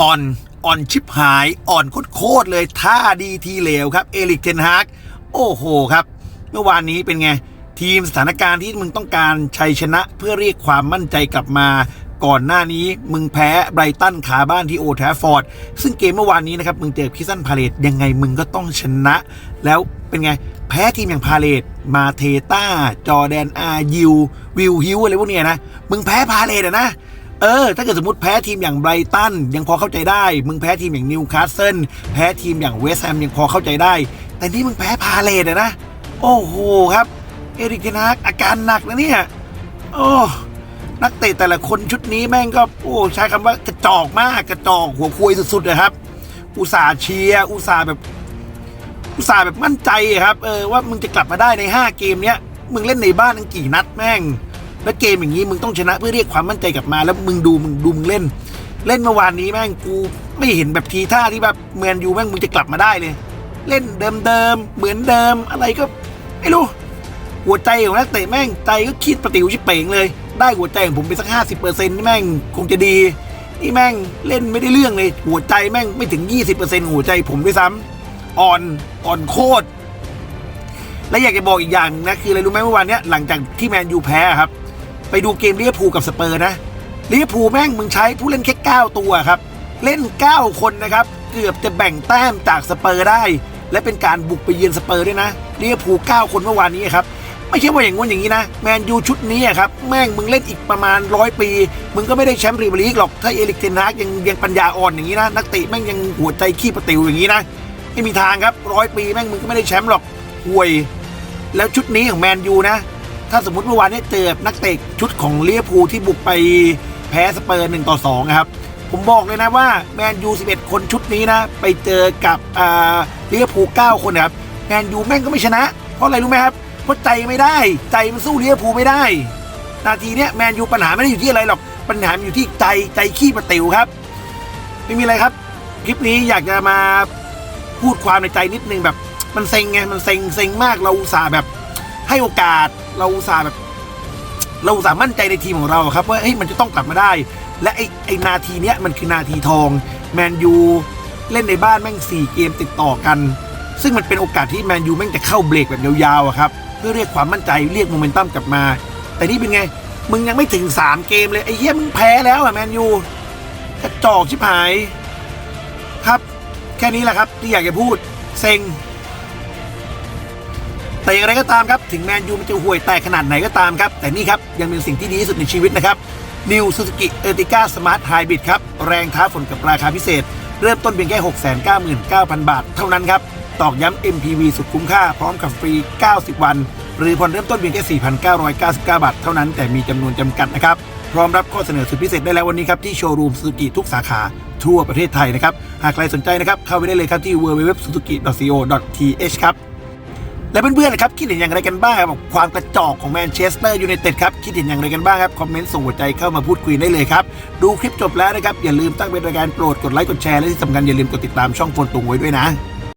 อ่อนอ่อนชิบหายอ่อนโคตรเลยท่าดีทีเหลวครับเอลิกเทนฮากโอ้โหครับ เมื่อวานนี้เป็นไง ทีมสถานการณ์ที่มึงต้องการชัยชนะเพื่อเรียกความมั่นใจกลับมา ก่อนหน้านี้มึงแพ้ไบรตันขาบ้านที่โอแทฟฟอร์ด ซึ่งเกมเมื่อวานนี้นะครับ มึงเจอคิสันพาเลตยังไงมึงก็ต้องชนะ แล้วเป็นไง แพ้ทีมอย่างพาเลตมาเทต้า จอแดนอายิววิลฮิวอะไรพวกเนี้ยนะ มึงแพ้พาเลตอะนะ เออ ถ้าเกิดสมมติแพ้ทีมอย่างไบรตันยังพอเข้าใจได้ มึงแพ้ทีมอย่างนิวคาสเซิลแพ้ทีมอย่างเวสต์แฮมยังพอเข้าใจได้ แต่นี่มึงแพ้พาเลตะนะ โอ้โหครับ เอริกเทนากอาการหนักนะเนี่ย โอ้ นักเตะแต่ละคนชุดนี้แม่งก็โอ้ใช้คำว่ากระจอกมากกระจอกหัวคุยสุดๆนะครับ อุตสาห์เชียร์อุตสาห์แบบ อุตสาห์แบบมั่นใจครับ เออว่ามึงจะกลับมาได้ใน 5 เกมเนี้ยมึงเล่นในบ้านตั้งกี่นัดแม่ง แล้วเกมอย่างนี้มึงต้องชนะเพื่อเรียกความมั่นใจกลับมา แล้วมึงดูมึงดูมึงเล่น เล่นเมื่อวานนี้แม่งกูไม่เห็นแบบทีท่าที่แบบเมือนยูแม่งมึงจะกลับมาได้เลย เล่นเดิมๆเหมือนเดิมอะไรก็ไม่รู้หัวใจของนักเตะแม่งใจก็คิดประติวชิเป่งเลย ได้หัวใจของผมไปสักห้าสิบเปอร์เซ็นต์นี่แม่งคงจะดี นี่แม่งเล่นไม่ได้เรื่องเลย หัวใจแม่งไม่ถึงยี่สิบเปอร์เซ็นต์หัวใจผมด้วยซ้ำอ่อนอ่อนโคตร และอยากจะบอกอีกอย่างนะคืออะไรรู้ไหมเมื่อวานเนี้ยหลังจากที่แมนยูแพ้ครับ ไปดูเกมเวอร์พูกับสเปอร์นะเวอร์พูแม่งมึงใช้ผู้เล่นแค่9ตัวครับ เล่น 9 คนนะครับ เกือบจะแบ่งแต้มจากสเปอร์ได้ และเป็นการบุกไปเยือนสเปอร์ด้วยนะเวอร์พู9คนเมื่อวานนี้ครับไม่ใช่ว่าอย่างงู้นอย่างนี้นะ แมนยูชุดนี้อะครับแม่งมึงเล่นอีกประมาณร้อยปี มึงก็ไม่ได้แชมป์พรีเมียร์ลีกหรอก ถ้าเอลิกเทนฮากยังยังปัญญาอ่อนอย่างนี้นะ นักเตะแม่งยังหัวใจขี้ประติวอย่างนี้นะ ไม่มีทางครับร้อยปีแม่งมึงก็ไม่ได้แชมป์หรอกห่วย แล้วชุดนี้ของแมนยูนะ ถ้าสมมติเมื่อวานนี้เจอนักเตะชุดของเลียพูที่บุกไปแพ้สเปอร์หนึ่งต่อสองนะครับ ผมบอกเลยนะว่าแมนยู11 คนชุดนี้นะ ไปเจอกับอ่าเลียพูล9คนนะครับแมนยูแม่งก็ไม่ชนะ เพราะอะไรรู้ไหมครับเพราะใจไม่ได้ ใจมันสู้เลียพูไม่ได้ นาทีเนี้ยแมนยูปัญหาไม่ได้อยู่ที่อะไรหรอกปัญหาอยู่ที่ใจใจขี้ประติวครับ ไม่มีอะไรครับ คลิปนี้อยากจะมาพูดความในใจนิดนึงแบบ มันเซ็งไงมันเซ็งเซ็งมากเราอุตส่าห์แบบ ให้โอกาสเราอุตส่าห์แบบ เราอุตส่าห์มั่นใจในทีมของเราครับว่าเฮ้ยมันจะต้องกลับมาได้ และไอ้ไอ้นาทีเนี้ยมันคือนาทีทองแมนยูเล่นในบ้านแม่งสี่เกมติดต่อกัน ซึ่งมันเป็นโอกาสที่แมนยูแม่งจะเข้าเบรกแบบยาวๆอะครับเพื่อเรียกความมั่นใจเรียกโมเมนตัมกลับมา แต่นี่เป็นไง มึงยังไม่ถึงสามเกมเลย ไอ้เหี้ยมึงแพ้แล้วอะแมนยูกระจอกชิบหาย ครับ แค่นี้แหละครับที่อยากจะพูด เซ็ง แต่อย่างไรก็ตามครับ ถึงแมนยูมันจะห่วยแตกขนาดไหนก็ตามครับ แต่นี่ครับ ยังเป็นสิ่งที่ดีที่สุดในชีวิตนะครับ New Suzuki Ertiga Smart Hybrid ครับ แรงท้าฝนกับราคาพิเศษ เริ่มต้นเพียงแค่ 699,000 บาท เท่านั้นครับ ตอกย้ำ MPV สุดคุ้มค่า พร้อมกับฟรี 90 วัน หรือผ่อนเริ่มต้นเพียงแค่ 4,999 บาท เท่านั้นแต่มีจำนวนจำกัดนะครับพร้อมรับข้อเสนอสุดพิเศษได้แล้ววันนี้ครับที่โชว์รูม Suzuki ทุกสาขาทั่วประเทศไทยนะครับ หากใครสนใจนะครับ เข้าไปได้เลยครับที่ www.suzuki.co.th ครับ และเพื่อนๆนะครับคิดเห็นอย่างไรกันบ้างครับความกระจอกของแมนเชสเตอร์ยูไนเต็ดครับคิดเห็นอย่างไรกันบ้างครับคอมเมนต์ส่งหัวใจเข้ามาพูดคุยได้เลยครับ ดูคลิปจบแล้วนะครับอย่าลืมตั้งเป็นรายการโปรดกดไลค์กดแชร์และที่สำคัญอย่าลืมกดติดตามช่องโฟนตุงไว้ด้วยนะ